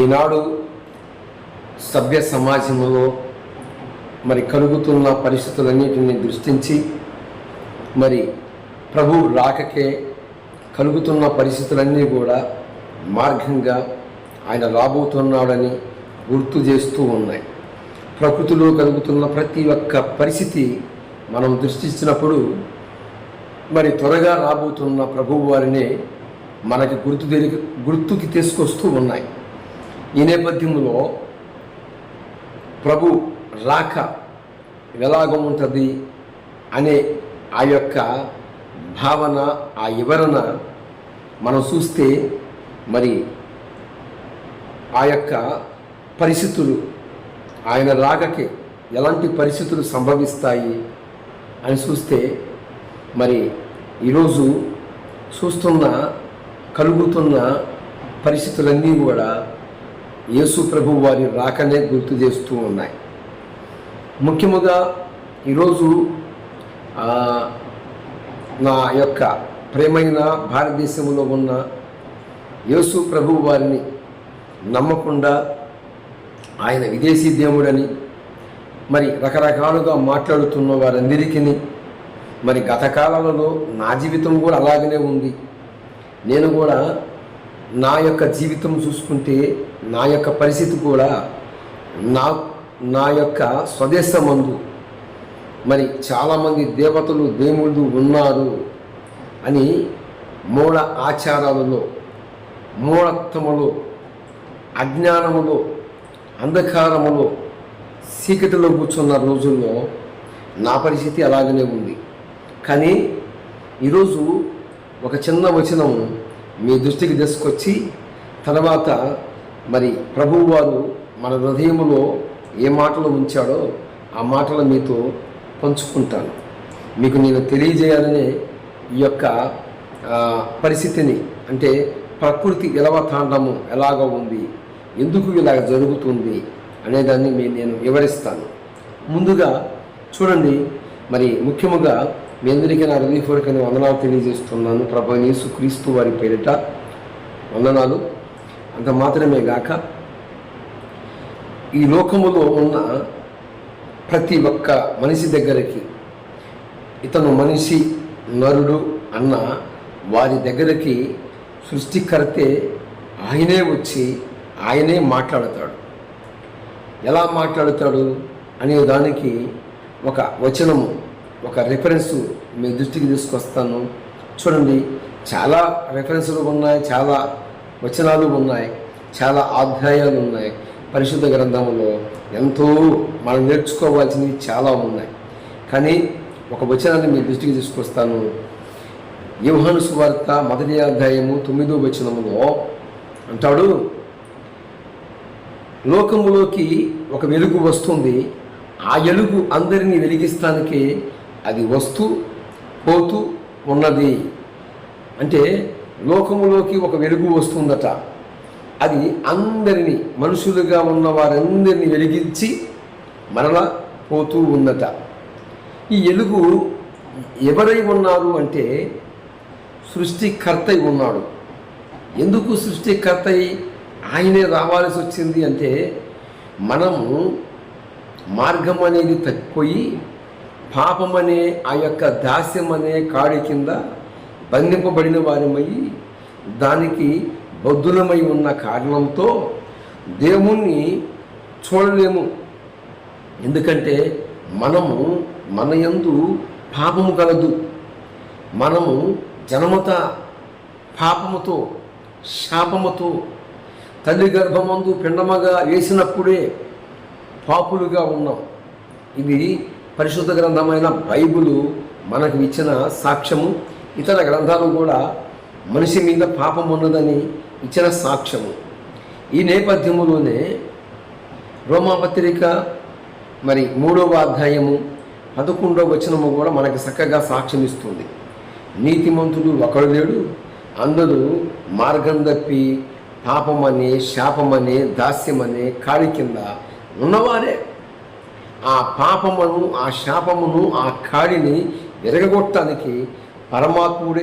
ఈనాడు సభ్య సమాజంలో మరి కలుగుతున్న పరిస్థితులన్నిటిని దృష్టించి మరి ప్రభు రాకకే కలుగుతున్న పరిస్థితులన్నీ కూడా మార్గంగా ఆయన రాబోతున్నాడని గుర్తు చేస్తూ ఉన్నాయి. ప్రకృతిలో కలుగుతున్న ప్రతి ఒక్క పరిస్థితి మనం దృష్టించినప్పుడు మరి త్వరగా రాబోతున్న ప్రభువు వారిని మనకి గుర్తు తెలి గుర్తుకి తీసుకొస్తూ ఉన్నాయి. ఈ నేపథ్యంలో ప్రభు రాక ఎలాగ ఉంటుంది అనే ఆ యొక్క భావన ఆ వివరణ మనం చూస్తే మరి ఆ యొక్క పరిస్థితులు ఆయన రాకకి ఎలాంటి పరిస్థితులు సంభవిస్తాయి అని చూస్తే మరి ఈరోజు చూస్తున్న కలుగుతున్న పరిస్థితులన్నీ కూడా యేసు ప్రభు వారి రాకనే గుర్తు చేస్తూ ఉన్నాయి. ముఖ్యముగా ఈరోజు నా యొక్క ప్రేమైన భారతదేశంలో ఉన్న యేసు ప్రభు వారిని నమ్మకుండా ఆయన విదేశీ దేవుడని మరి రకరకాలుగా మాట్లాడుతున్న వారందరికీ మరి గత కాలంలో నా జీవితం కూడా అలాగనే ఉంది. నేను కూడా నా యొక్క జీవితం చూసుకుంటే నా యొక్క పరిస్థితి కూడా నా నా యొక్క స్వదేశమందు. మరి చాలామంది దేవతలు దేవుళ్ళు ఉన్నారు అని మూల ఆచారాలలో మూలత్వములో అజ్ఞానములో అంధకారములో చీకటిలో కూర్చున్న రోజుల్లో నా పరిస్థితి అలాగనే ఉంది. కానీ ఈరోజు ఒక చిన్న వచనం మీ దృష్టికి తీసుకొచ్చి తర్వాత మరి ప్రభువు వారు మన హృదయంలో ఏ మాటలు ఉంచాడో ఆ మాటలు మీతో పంచుకుంటాను. మీకు నేను తెలియజేయాలనే ఈ యొక్క పరిస్థితిని అంటే ప్రకృతి ఎలవతాండము ఎలాగ ఉంది ఎందుకు ఇలాగ జరుగుతుంది అనేదాన్ని మీ నేను వివరిస్తాను. ముందుగా చూడండి మరి ముఖ్యముగా మీ అందరికీ నా హృదయపూర్వకమైన వందనాలు తెలియజేస్తున్నాను. ప్రభు యేసు క్రీస్తు వారి పేరిట వందనాలు. అంత మాత్రమే గాక ఈ లోకములో ఉన్న ప్రతి ఒక్క మనిషి దగ్గరికి ఇతను మనిషి నరుడు అన్న వారి దగ్గరికి సృష్టికర్తే ఆయనే వచ్చి ఆయనే మాట్లాడతాడు. ఎలా మాట్లాడతాడు అనే దానికి ఒక వచనము ఒక రిఫరెన్స్ మీ దృష్టికి తీసుకొస్తాను. చూడండి చాలా రెఫరెన్సులు ఉన్నాయి చాలా వచనాలు ఉన్నాయి చాలా అధ్యాయాలు ఉన్నాయి. పరిశుద్ధ గ్రంథంలో ఎంతో మనం నేర్చుకోవాల్సినవి చాలా ఉన్నాయి. కానీ ఒక వచనాన్ని మీ దృష్టికి తీసుకొస్తాను. యోహాను సువార్త మొదటి అధ్యాయము తొమ్మిదో వచనములో అంటాడు లోకములోకి ఒక వెలుగు వస్తుంది. ఆ వెలుగు అందరినీ వెలిగిస్తానికి అది వస్తూ పోతూ ఉన్నది. అంటే లోకములోకి ఒక వెలుగు వస్తుందట. అది అందరినీ మనుషులుగా ఉన్న వారందరినీ వెలిగించి మరలా పోతూ ఉందట ఈ వెలుగు ఎవరై ఉన్నారు అంటే సృష్టికర్త ఉన్నాడు. ఎందుకు సృష్టికర్తయి ఆయనే రావాల్సి వచ్చింది అంటే మనము మార్గం అనేది తప్పిపోయి పాపం అనే ఆ యొక్క దాస్యం అనే కాడి కింద బంధింపబడిన వారమై దానికి బద్ధులమై ఉన్న కారణంతో దేవుణ్ణి చూడలేము. ఎందుకంటే మనము మన యందు పాపము కలదు. మనము జనమత పాపముతో శాపముతో తల్లి గర్భమందు పిండమగా వేసినప్పుడే పాపులుగా ఉన్నాం. ఇది పరిశుద్ధ గ్రంథమైన బైబులు మనకు ఇచ్చిన సాక్ష్యము. ఇతర గ్రంథాలు కూడా మనిషి మీద పాపం ఉన్నదని ఇచ్చిన సాక్ష్యము. ఈ నేపథ్యములోనే రోమాపత్రిక మరి మూడవ అధ్యాయము పదకొండవ వచనము కూడా మనకి చక్కగా సాక్ష్యం ఇస్తుంది నీతిమంతుడు ఒకడు లేడు అందరూ మార్గం తప్పి పాపమనే శాపమనే దాస్యమనే కాడి కింద ఉన్నవారే. ఆ పాపమును ఆ శాపమును ఆ కాడిని విరగగొట్టడానికి పరమాత్ముడే